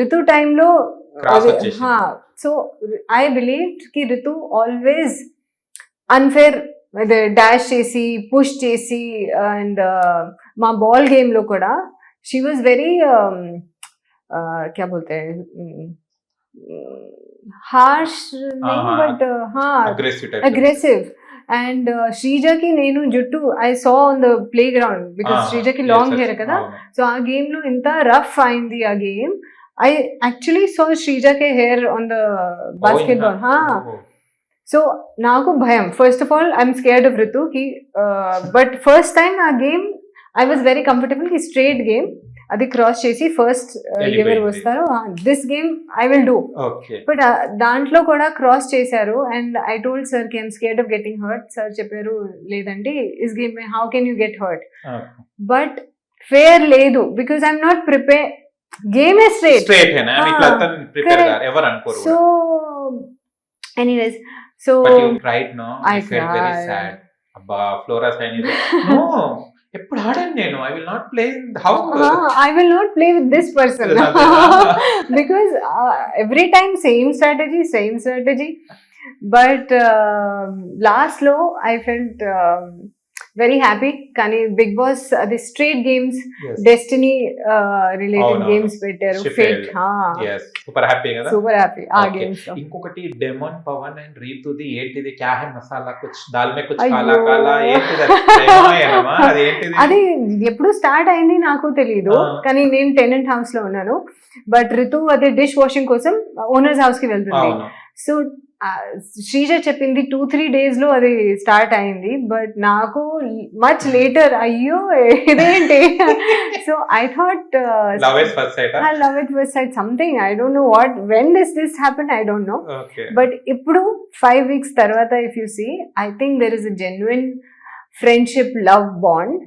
రితు టైంలో Cross వచ్చేసింది. So I బిలీవ్కి రితు ఆల్వేస్ అన్ఫేర్ అదే డాష్ చేసి పుష్ చేసి అండ్ మా బాల్ గేమ్లో కూడా షీ వాజ్ వెరీ క్యా బోల్తే హార్ష్ ఆహా. బట్ హా అగ్రెసివ్ అగ్రెసివ్ అండ్ శ్రీజకి నేను జుట్టు I saw on the playground because శ్రీజకి long hair కదా సో ఆ గేమ్లో ఇంత రఫ్ అయింది ఆ game I actually so శ్రీజకే hair on the basketball so నాకు భయం first of all I'm scared of Ritu కి బట్ ఫస్ట్ టైం ఆ గేమ్ ఐ వాజ్ వెరీ కంఫర్టబుల్కి స్ట్రేట్ గేమ్ అది క్రాస్ చేసి ఫస్ట్ వెళ్ళిపోయింది. ఎవరు వస్తారో this game I will do but దాంట్లో కూడా క్రాస్ చేశారు అండ్ ఐ టోల్డ్ సార్కి I'm scared of getting hurt sir చెప్పారు లేదంటే is game how can you get hurt but fair లేదు because I'm not prepare game straight so anyways so I flora sign ఎప్పుడు ఆడాను నేను? I will not play house I will not play with this person because every time same strategy same strategy but లాస్ట్లో I felt very happy కానీ big boss అది straight games destiny related. Games పెట్టారు. Fate super happy కదా? Super happy ఆ. Games ఇంకొకటి demon Pawan and రీతుది ఏంటిది? క్యా హై మసాలా కుచ్ దాల్ మే కుచ్. కాలా కాలా ఏంటిది అది? ఏంటిది? అది ఎప్పుడు స్టార్ట్ అయింది నాకు తెలియదు. కానీ నేను టెనెంట్ హౌస్లో ఉన్నాను. బట్ రితు అది డిష్ వాషింగ్ కోసం ఓనర్స్ హౌస్కి వెళ్తుంది. సో శ్రీజ చెప్పింది టూ త్రీ డేస్లో అది స్టార్ట్ అయింది. బట్ నాకు మచ్ లేటర్ అయ్యో ఇదేంటి? So I thought love it first side something I don't know what when this this happen I don't know but ఇప్పుడు ఫైవ్ వీక్స్ తర్వాత if you see I think there is a genuine friendship love bond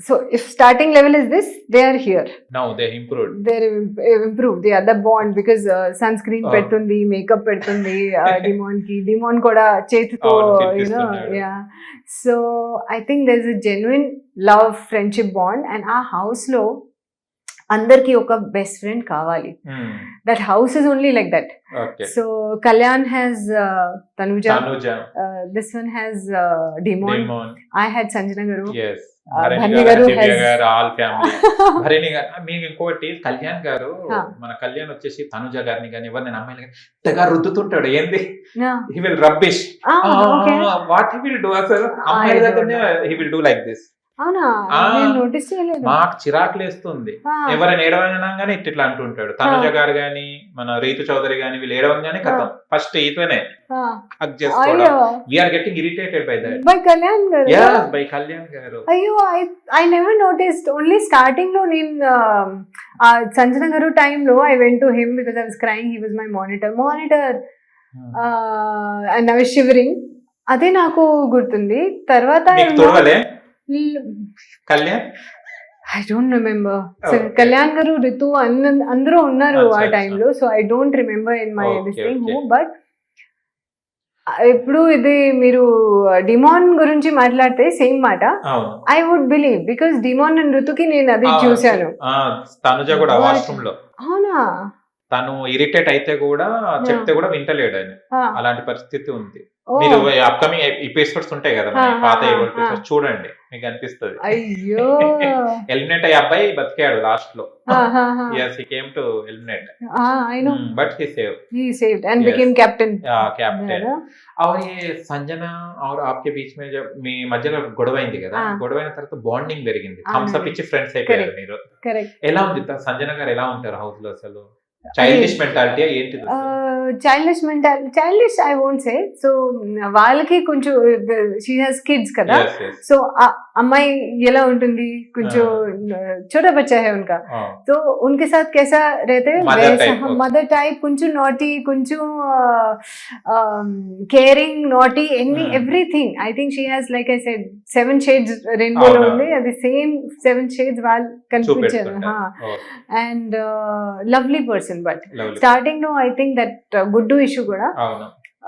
so if starting level is this they are here. Now they improved they're im- improved the other bond because uh, sunscreen Oh. పెడుతుంది makeup పెడుతుంది డిమాన్కి Demon కూడా చేతితో అవును, you know తినిపిస్తున్నాడు. Yeah so I think there is a genuine love friendship bond and ఆ హౌస్లో అందరికి ఒక బెస్ట్ ఫ్రెండ్ కావాలి Hmm. That house is only like that okay so Kalyan has Tanuja Tanuja this one has Demon Demon I had Sanjana garu yes Uh, Bharani garu all family Bharani garu మీకు ఇంకోటి కళ్యాణ్ గారు. మన కళ్యాణ్ వచ్చేసి తనుజ గారిని కానీ ఎవరిని అమ్మాయిని కానీ తెగ రుద్దుతుంటాడు ఏంది. He will rubbish. What he will do అసలు అమ్మాయి దగ్గరనే. He will do like this మాకు చిరాకు లేస్తుంది. ఎవరైనా ఏడవగానే ఇట్లా ఇట్లా అంటుంటాడు. తనుజ గారు గాని మన రీతు చౌదరి గాని వీళ్ళు ఏడవంగానే కథం. ఫస్ట్ ఈతనే. హక్ చేసుకోవడం. అయ్యో. We're getting irritated by that by Kalyan garu? Yeah by Kalyan garu. అయ్యో I I never noticed only స్టార్టింగ్లో నేను సంజన గారు టైంలో I went to him because I was crying he was my monitor monitor and I was shivering అదే నాకు గుర్తుంది. తర్వాత Kalyan I don't remember. Kalyan garu Ritu అందరూ ఉన్నారు ఆ. టైంలో so I don't remember in my Okay, this thing okay. But ఇప్పుడు ఇది మీరు డిమాన్ గురించి మాట్లాడితే సేమ్ మాట. I would believe because Demon and ఋతుకి నేను అది ఆ, చూశాను. ఆ, తనుజ కూడా వాష్రూమ్లో అవునా? తను ఇరిటేట్ అయితే కూడా చెప్తే కూడా వింటలేడు ఆయన. అలాంటి పరిస్థితి ఉంది. మీరు అప్కమింగ్ ఎపిసోడ్స్ ఉంటాయి కదా మన ఆ, పాత ఆ, ఎపిసోడ్స్ చూడండి మీకు అనిపిస్తుంది అయ్యో ఎలిమినేట్ అయ్యే అబ్బాయి బతికాడు లాస్ట్ లో Ah, yes he came to eliminate I know but he save he saved and Yes. became captain captain और ये సంజన और आपके बीच में जब మీ మధ్యలో గొడవ అయింది కదా ఆ. గొడవ అయిన తర్వాత బాండింగ్ పెరిగింది అవునండి. థమ్స్ అప్ ఇచ్చి ఫ్రెండ్స్ అయిపోయారు Correct. మీరు correct ఎలా ఉంది త- సంజన గారు ఎలా ఉంటారు హౌస్ లో అసలు చైల్డిష్ మెంటాలిటీ ఏంటిది childish mental childish I won't say so వాళ్ళకి కొంచెం షీ హాస్ కిడ్స్ కదా సో అమ్మాయి ఎలా ఉంటుంది కొంచెం छोटा बच्चा है उनका तो उनके साथ कैसा रहते हैं Mother वैसा type, okay. मदर टाइप కొంచెం నాటీ కొంచెం కేరింగ్ నాటీ ఎన్ని Hmm. Everything I think she has like I said seven shades rainbow లో అవునా. ఉంది అది సేమ్ సెవెన్ షేడ్స్ వాళ్ళు కనిపించారు అండ్ లవ్లీ పర్సన్ బట్ స్టార్టింగ్లో ఐ థింక్ దట్ గుడ్డు ఇష్యూ కూడా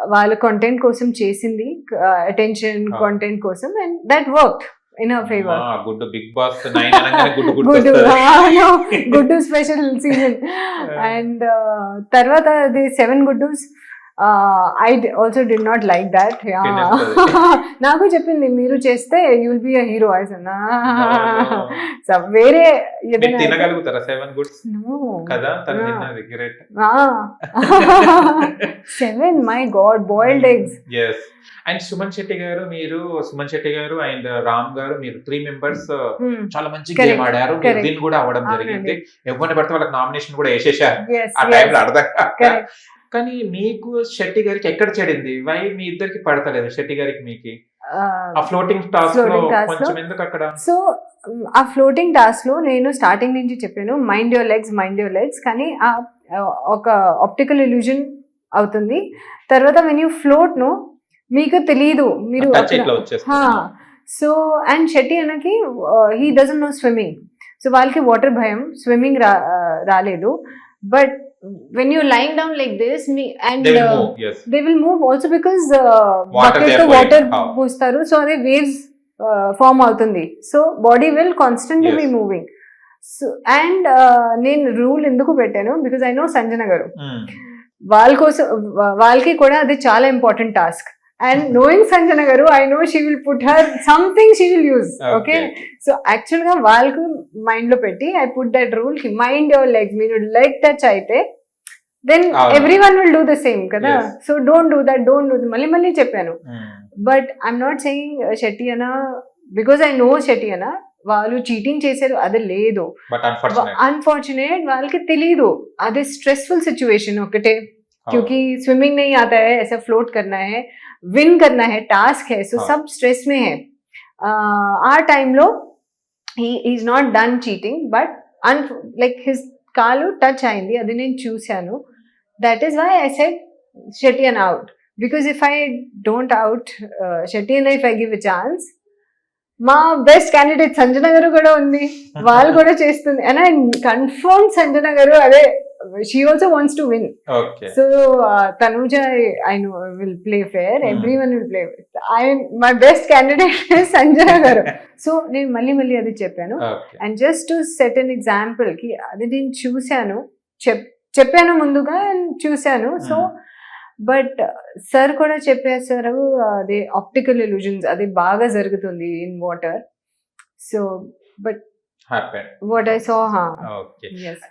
వాళ్ళ కంటెంట్ కోసం చేసింది అటెన్షన్ Ah. కంటెంట్ కోసం and that work in favour good Bigg Boss good good special season and తర్వాత అది seven గుడ్డూస్ I also did not like that నాకు చెప్పింది మీరు చేస్తే యుల్ బి అ హీరో ఐస్ అన్నా సో వేరే seven my god boiled eggs and Suman Shetty garu మీరు సుమన్ శెట్టి గారు అండ్ రామ్ గారు మీరు త్రీ మెంబర్స్ చాలా మంచి Hmm. Correct. గేమ్ ఆడారు. దీన్ని కూడా అవ్వడం జరిగింది. ఎవరిని పడితే వాళ్ళకి నామినేషన్ కూడా వేసేసారు ఆ టైంలో అర్థం కానీ మీకు శెట్టి గారికి ఎక్కడ చెడింది? వై మీ ఇద్దరికి పడతలేదు శెట్టి గారికి మీకు? ఆ ఫ్లోటింగ్ టాస్క్ అక్కడ? సో ఆ ఫ్లోటింగ్ టాస్క్లో నేను స్టార్టింగ్ నుంచి చెప్పాను mind your legs mind your legs కానీ ఆ ఒక ఆప్టికల్ ఇల్యూజన్ అవుతుంది. తర్వాత వెన్ యూ ఫ్లోట్ను మీకు తెలియదు మీరు so and Shetty అనకి he doesn't know swimming so వాళ్ళకి వాటర్ భయం స్విమ్మింగ్ రా రాలేదు. But when you lying down like this me and They will move, yes. They will move also because Water bucket they తో are water flowing. Oh. పూస్తారు so అదే waves form అవుతుంది so body will constantly be. Moving so and నేను rule ఎందుకు పెట్టాను because I know Sanjana గారు Mm. వాళ్ళ కోసం వాళ్ళకి కూడా అది చాలా important task and knowing Sanjana garu I know she will put her something she will use okay so యాక్చువల్గా వాళ్ళకు మైండ్లో పెట్టి I put that rule mind your leg మీరు లెగ్ టచ్ అయితే then every one will do the same కదా? So don't do that don't do మళ్ళీ మళ్ళీ చెప్పాను. But I'm not saying Shetty అనా బికాస్ ఐ నో షెట్టి అనా వాళ్ళు చీటింగ్ చేశారు అది లేదు. అన్ఫార్చునేట్ వాళ్ళకి తెలియదు అది స్ట్రెస్ఫుల్ సిచ్యువేషన్ ఒకటే. क्योंकि स्विमिंग नहीं आता है ऐसा फ्लोट करना है विन करना है टास्क है सो हाँ. सब स्ट्रेस में है Uh, ఆ టైంలో he is not done cheating but unlike his కాలు టచ్ అయింది అది నేను చూశాను that is why I said Shetty an out because if I don't out Shetty an if I give a chance మా బెస్ట్ క్యాండిడేట్ సంజన గారు కూడా ఉంది వాళ్ళు కూడా చేస్తుంది and I confirm Sanjana garu అదే she also wants to win Okay. So Tanuja I know will play fair. Every one will play I my best candidate Sanjana garu so నేను మళ్ళీ మళ్ళీ అది చెప్పాను. And just to set an ఎగ్జాంపుల్కి అది నేను చూశాను చెప్ చెప్పాను ముందుగా and చూశాను సో. బట్ సార్ కూడా చెప్పేశారు అదే ఆప్టికల్ ఇల్యూజన్స్ అది బాగా జరుగుతుంది in water so but. What I saw Okay. Yes